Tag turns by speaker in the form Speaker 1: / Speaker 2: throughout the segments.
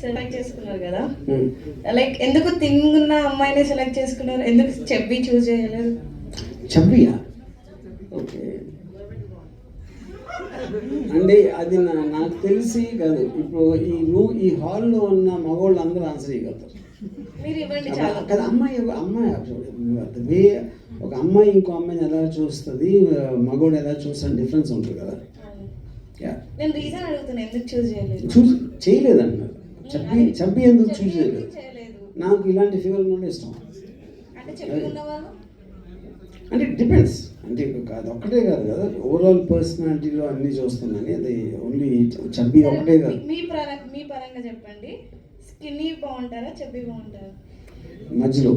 Speaker 1: Select చేసుకున్నారు కదా? Like ఎందుకు తింగున్న అమ్మాయిని సెలెక్ట్ చేసుకున్నారు? ఎందుకు చెప్పి చూస్ చేయలేదు?
Speaker 2: చబ్బియా ఓకే అంటే అది నాకు తెలిసి కాదు. ఇప్పుడు ఈ రూ ఈ హాల్లో ఉన్న మగవాళ్ళు అందరూ ఆన్సర్ చేయగలుగుతారు.
Speaker 1: మీరు ఇవ్వండి చాలా.
Speaker 2: కదా అమ్మాయి అమ్మాయి వే ఒక అమ్మాయి ఇంకో అమ్మాయిని ఎలా చూస్తుంది మగవాడు ఎలా చూస్తాడు డిఫరెన్స్ ఉంటుంది కదా.
Speaker 1: నేను రీజన్ అడుగుతున్నా ఎందుకు చూస్ చేయలేదు?
Speaker 2: చూసి చేయలేదు అంటున్నారు చబ్బి చబ్బి ఎందుకు చూసి చేయలేదు? నాకు ఇలాంటి ఫీవర్ నుండి ఇష్టం.
Speaker 1: అంటే చెప్పి
Speaker 2: డిపెండ్స్ అంటే అది ఒక్కటే కాదు కదా. ఓవరాల్ పర్సనాలిటీలో అన్నీ చూస్తున్నాను. అది ఓన్లీ చబ్బి ఒకటే కాదు.
Speaker 1: మీ పరంగా చెప్పండి. స్కిన్నీ బాగుంటారా చెప్పి బాగుంటారా?
Speaker 2: మధ్యలో.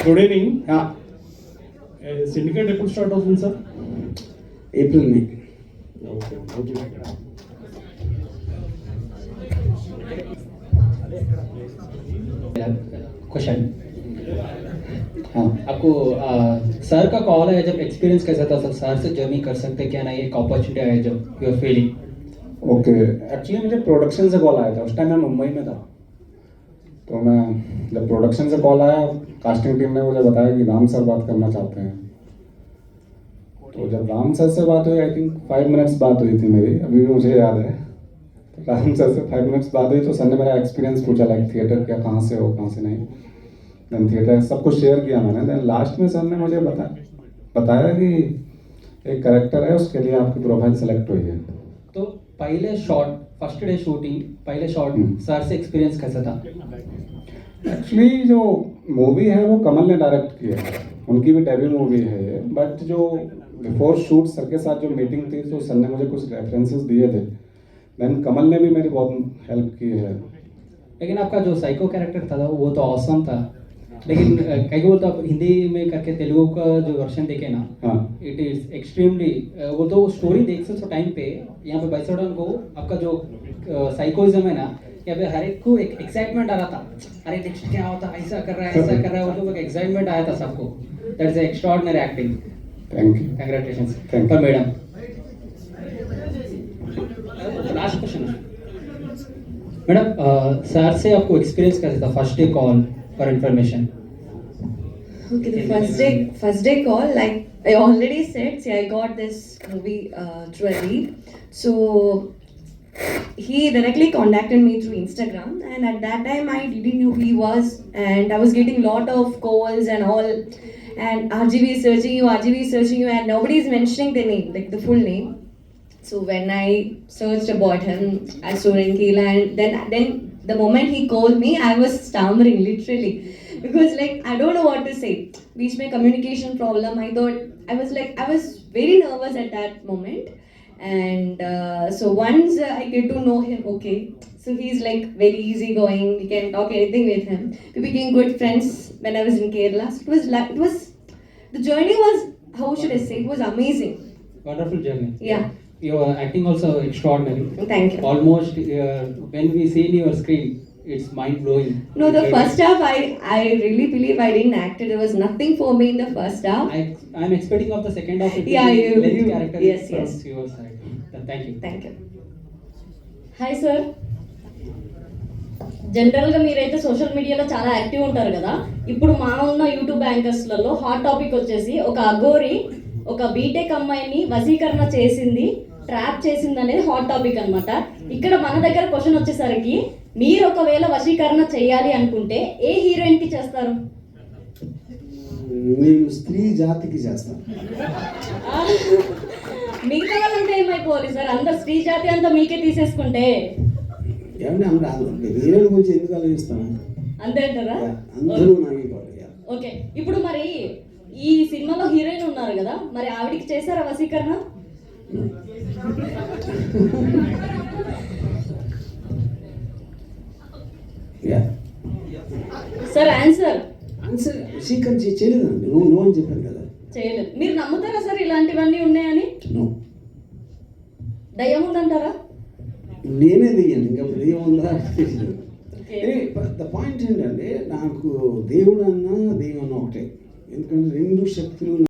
Speaker 3: గుడ్ ఈవినింగ్ సిండికేట్ ఎప్పుడు స్టార్ట్ అవుతుంది సార్
Speaker 2: ఏప్రిల్ మే క్వశ్చన్
Speaker 4: आपको आ, सर का कॉल है जब एक्सपीरियंस कैसा था? सर सर से जर्नी कर सकते क्या नहीं एक अपॉर्चुनिटी आया जब you are feeling
Speaker 5: okay actually मुझे प्रोडक्शन से कॉल आया था। उस टाइम मैं मुंबई में था। तो मैं जब प्रोडक्शन से कॉल आया कास्टिंग टीम ने मुझे बताया कि राम सर बात करना चाहते हैं। तो जब राम सर से बात हुई आई थिंक फाइव मिनट्स बात हुई थी मेरी। अभी भी मुझे याद है। तो राम सर से फाइव मिनट्स बात हुई तो सर ने मेरा एक्सपीरियंस पूछा लाइक थिएटर क्या कहाँ से हो कहाँ से नहीं। देन थिएटर सब कुछ शेयर किया मैंने। देन लास्ट में सर ने मुझे बता बताया कि एक करेक्टर है उसके लिए आपकी प्रोफ़ाइल सेलेक्ट हुई है।
Speaker 4: तो पहले शॉट फ़र्स्ट डे शूटिंग पहले शॉट
Speaker 5: हम्म।
Speaker 4: सर से एक्सपीरियंस कैसा था?
Speaker 5: एक्चुअली जो मूवी है वो कमल ने डायरेक्ट की है। उनकी भी डेब्यू मूवी है बट जो बिफोर शूट सर के साथ जो मीटिंग थी तो सर ने मुझे कुछ रेफरेंसेस दिए थे। देन कमल ने भी मेरी बहुत हेल्प की है।
Speaker 4: लेकिन आपका जो साइको कैरेक्टर था वो तो औसम था। लेकिन कई बोलते आप हिंदी में करके तेलुगु का जो वर्षन देखे ना
Speaker 5: हाँ।
Speaker 4: इट इज़ एक्सट्रीमली वो तो स्टोरी देख सकते हो टाइम पे यहाँ पे बैसोडन को आपका जो साइकोइज्म है ना यहाँ पे हर एक को एक एक्साइटमेंट आ रहा था। अरे नेक्स्ट क्या होता ऐसा कर रहा है ऐसा कर रहा है वो तो एक एक्साइटमेंट आया था सबको। That's extraordinary acting
Speaker 5: thank you you.
Speaker 4: पर madam last question madam sir से आपको एक्सपीरियंस कैसा था? First day call for information.
Speaker 1: Okay, the first day, first day call, like I already said, see, I got this movie uh, through a lead. So he directly contacted me through Instagram, and at that time I didn't know who he was, and I was getting lot of calls and all, and RGB is searching you, RGB is searching you, and nobody is mentioning the name, like the full name. So when I searched about him, I saw Nikhil, and then then the moment he called me, I was stammering literally because like I don't know what to say. Beach my communication problem. I thought I was like I was very nervous at that moment, and uh, so once uh, I get to know him, okay. So he's like very easygoing. We can talk anything with him. We became good friends when I was in Kerala. So it was like it was the journey was how should I say? It was amazing.
Speaker 4: Wonderful journey.
Speaker 1: Yeah.
Speaker 4: Your acting also extraordinary.
Speaker 1: Thank you.
Speaker 4: Almost uh, when we see in your screen, it's mind blowing.
Speaker 1: No, the first half, I, I really believe I didn't act. There was nothing for me in the first half.
Speaker 4: I I'm expecting of the second half.
Speaker 1: Yeah, you- you-
Speaker 4: character
Speaker 1: yes, yes.
Speaker 4: your side. Thank you.
Speaker 1: Thank you.
Speaker 6: Hi sir జనరల్గా మీరైతే social మీడియాలో చాలా active ఉంటారు కదా ఇప్పుడు మా ఉన్న YouTube యాంకర్స్లలో hot topic వచ్చేసి ఒక అఘోరి ఒక బీటెక్ అమ్మాయిని వశీకరణ చేసింది ట్రాప్ చేసింది అనేది హాట్ టాపిక్ అన్నమాట. ఇక్కడ మన దగ్గర క్వశ్చన్ వచ్చేసరికి మీరు ఒకవేళ వశీకరణ చేయాలి అనుకుంటే ఏ హీరోయిన్కి చేస్తారు?
Speaker 2: నేను స్త్రీ జాతికి చేస్తాను
Speaker 6: మిగతా వాళ్ళంతా ఏమైపోవాలి సార్? అందరు స్త్రీ జాతి అంతా మీకే తీసేసుకుంటే.
Speaker 2: ఏమంటే అందరూ హీరోయిన్ గురించి ఎందుకు ఆలోచిస్తాను
Speaker 6: అంతే అంటారా?
Speaker 2: అందరూ నాకు కావాలి యా.
Speaker 6: ఓకే. ఇప్పుడు మరి ఈ సినిమాలో హీరోయిన్ ఉన్నారు కదా మరి ఆవిడికి చేశారా వశీకరణ?
Speaker 2: యా
Speaker 6: సార్ ఆన్సర్
Speaker 2: ఆన్సర్ స్వీకరణ చే- చేయలేదండి నువ్వు నో అని చెప్పాను కదా.
Speaker 6: చేయలేదు. మీరు నమ్ముతారా సార్ ఇలాంటివన్నీ ఉన్నాయని? దయ్యం ఉందంటారా
Speaker 2: నేనే దిగాను ఇంకా దెయ్యం ఉందా ద పాయింట్ ఏంటంటే నాకు దేవుడు అన్న దైవం అన్న ఒకటే. ఎందుకంటే రెండు శక్తులు